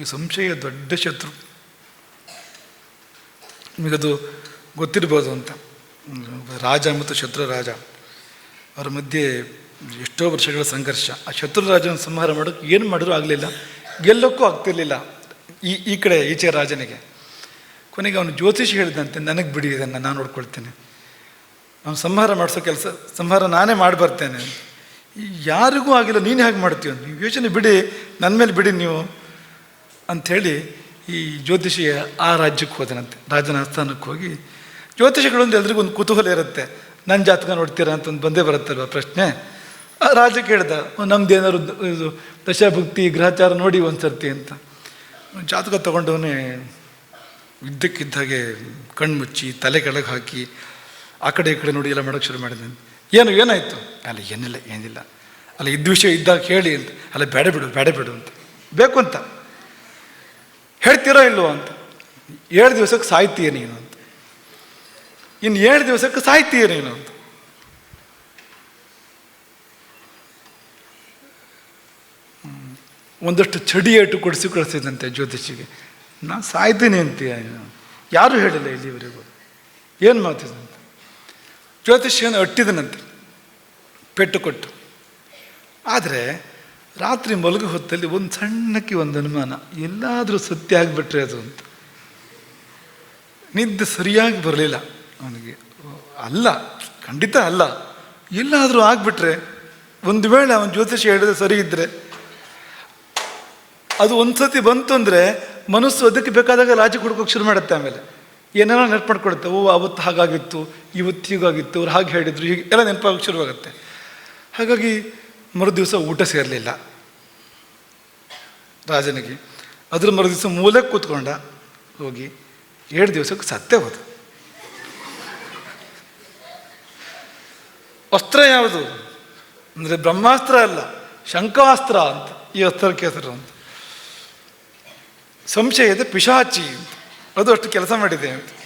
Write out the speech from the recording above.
ಈ ಸಂಶಯ ದೊಡ್ಡ ಶತ್ರು. ನಿಮಗದು ಗೊತ್ತಿರ್ಬೋದು ಅಂತ. ರಾಜ ಮತ್ತು ಶತ್ರು ರಾಜ. ಅವರ ಮಧ್ಯೆ ಎಷ್ಟೋ ವರ್ಷಗಳ ಸಂಘರ್ಷ. ಆ ಶತ್ರು ರಾಜನ ಸಂಹಾರ ಮಾಡೋಕ್ಕೆ ಏನು ಮಾಡಿದ್ರು ಆಗಲಿಲ್ಲ. ಗೆಲ್ಲೋಕ್ಕೂ ಆಗ್ತಿರ್ಲಿಲ್ಲ. ಈ ಈ ಕಡೆ ಈಚೆ ರಾಜನಿಗೆ. ಕೊನೆಗೆ ಅವನು ಜ್ಯೋತಿಷಿ ಹೇಳಿದಂತೆ, ನನಗೆ ಬಿಡಿ, ಇದನ್ನು ನಾನು ನೋಡ್ಕೊಳ್ತೇನೆ. ಅವನು ಸಂಹಾರ ಮಾಡಿಸೋ ಕೆಲಸ, ಸಂಹಾರ ನಾನೇ ಮಾಡಿ ಬರ್ತೇನೆ ಯಾರಿಗೂ ಆಗಿಲ್ಲ, ನೀನು ಹೇಗೆ ಮಾಡ್ತೀವ ನೀವು ಯೋಚನೆ ಬಿಡಿ ನನ್ನ ಮೇಲೆ ಬಿಡಿ ನೀವು. ಅಂಥೇಳಿ ಈ ಜ್ಯೋತಿಷಿಯ ಆ ರಾಜ್ಯಕ್ಕೆ ಹೋದನಂತೆ. ರಾಜನ ಆಸ್ಥಾನಕ್ಕೆ ಹೋಗಿ ಜ್ಯೋತಿಷಿಗಳೊಂದು ಎಲ್ರಿಗೂ ಒಂದು ಕುತೂಹಲ ಇರುತ್ತೆ. ನನ್ನ ಜಾತಕ ನೋಡ್ತೀರಾ ಅಂತ ಒಂದು ಬಂದೇ ಬರುತ್ತಲ್ವ ಪ್ರಶ್ನೆ? ಆ ರಾಜ ಕೇಳ್ದ ನಮ್ದು ಏನಾದ್ರು ಇದು ದಶಾಭುಕ್ತಿ, ಗ್ರಹಚಾರ ನೋಡಿ ಒಂದು ಸರ್ತಿ ಅಂತ. ಜಾತಕ ತಗೊಂಡವನೇ ಇದ್ದಕ್ಕಿದ್ದ ಹಾಗೆ ಕಣ್ಮುಚ್ಚಿ ತಲೆ ಕೆಳಗೆ ಹಾಕಿ, ಆ ಕಡೆ ಈ ಕಡೆ ನೋಡಿ ಎಲ್ಲ ಮಾಡೋಕ್ಕೆ ಶುರು ಮಾಡಿದ ಏನು, ಏನಾಯಿತು? ಅಲ್ಲ, ಏನಿಲ್ಲ ಏನಿಲ್ಲ. ಅಲ್ಲ, ಇದ್ದ ವಿಷಯ ಇದ್ದಾಗ ಹೇಳಿ ಅಂತ. ಅಲ್ಲ, ಬೇಡ ಬಿಡು ಬೇಡ ಬಿಡು ಅಂತ. ಬೇಕು ಅಂತ. ಹೇಳ್ತೀರೋ ಇಲ್ಲೋ ಅಂತ. ಏಳು ದಿವಸಕ್ಕೆ ಸಾಯ್ತೀಯ ನೀನು ಅಂತ. ಇನ್ನು ಏಳು ದಿವಸಕ್ಕೆ ಸಾಯ್ತೀಯ ನೀನು ಅಂತ. ಒಂದಷ್ಟು ಚಡಿ ಏಟು ಕೊಡಿಸಿ ಕಳಿಸಿದಂತೆ ಜ್ಯೋತಿಷಿಗೆ ನಾನು ಸಾಯ್ತೀನಿ ಅಂತೀಯ. ಯಾರೂ ಹೇಳಿಲ್ಲ ಇಲ್ಲಿವರೆಗೂ? ಏನು ಮಾತಿದಂತೆ? ಜ್ಯೋತಿಷಿಯನ್ನು ಅಟ್ಟಿದನಂತೆ ಪೆಟ್ಟು ಕೊಟ್ಟು. ಆದರೆ ರಾತ್ರಿ ಮಲಗು ಹೊತ್ತಲ್ಲಿ ಒಂದು ಸಣ್ಣಕ್ಕೆ ಒಂದು ಅನುಮಾನ. ಎಲ್ಲಾದರೂ ಸತ್ಯ ಆಗಿಬಿಟ್ರೆ ಅದು ಅಂತ. ನಿದ್ದೆ ಸರಿಯಾಗಿ ಬರಲಿಲ್ಲ. ಅವನಿಗೆ ಅಲ್ಲ, ಖಂಡಿತ ಅಲ್ಲ. ಎಲ್ಲಾದರೂ ಆಗಿಬಿಟ್ರೆ, ಒಂದು ವೇಳೆ ಅವನ ಜ್ಯೋತಿಷಿ ಹೇಳಿದ್ರೆ ಸರಿ ಇದ್ದರೆ ಅದು ಒಂದು ಸತಿ ಬಂತು ಅಂದರೆ ಮನಸ್ಸು ಅದಕ್ಕೆ ಬೇಕಾದಾಗ ರಾಜಿ ಕೊಡ್ಕೋಕೆ ಶುರು ಮಾಡುತ್ತೆ ಆಮೇಲೆ. ಏನೇನೋ ನೆನಪು ಮಾಡ್ಕೊಡುತ್ತೆ ಓ, ಅವತ್ತು ಹಾಗಾಗಿತ್ತು ಇವತ್ತು ಹೀಗಾಗಿತ್ತು ಅವ್ರು ಹಾಗೆ ಹೇಳಿದ್ರು, ಹೀಗೆ ಎಲ್ಲ ನೆನಪಾಗೋಕೆ ಶುರುವಾಗುತ್ತೆ. ಹಾಗಾಗಿ ಮರು ದಿವಸ ಊಟ ಸೇರಲಿಲ್ಲ. ರಾಜನಿಗೆ ಅದ್ರ ಮರು ದಿವಸ ಮೂಲಕ್ಕೆ ಕೂತ್ಕೊಂಡ ಹೋಗಿ ಏಳು ದಿವಸಕ್ಕೆ ಸತ್ತೇ ಹೋದ. ಅಸ್ತ್ರ ಯಾವುದು? ಅಂದರೆ ಬ್ರಹ್ಮಾಸ್ತ್ರ ಅಲ್ಲ ಶಂಕಾಸ್ತ್ರ ಅಂತ, ಈ ಅಸ್ತ್ರಕ್ಕೆ ಹೆಸರು ಅಂತ. ಸಂಶಯದ ಪಿಶಾಚಿ ಅಂತ. ಅದು ಅಷ್ಟು ಕೆಲಸ ಮಾಡಿದೆ ಅಂತ.